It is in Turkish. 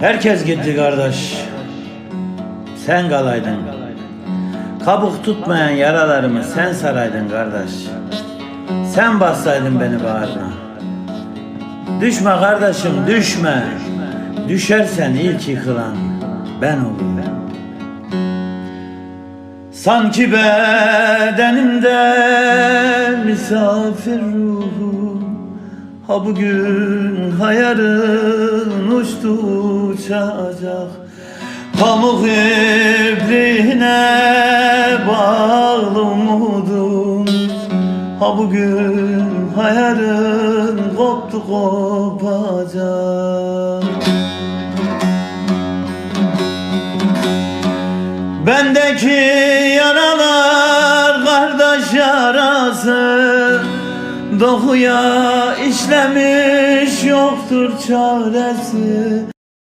Herkes gitti kardeş. Sen kalaydın. Kabuk tutmayan yaralarımı sen saraydın kardeş. Sen bassaydın beni bağrına. Düşme kardeşim düşme. Düşersen ilk yıkılan ben olurum. Sanki bedenimde misafir ruhum Ha bugün hayalin uçtu uçacak. Pamuk ipliğine bağlı umudum. Ha bugün hayalin koptu kopacak. Bendeki yaralar kardeş yarası Dokuya işlemiş yoktur çaresi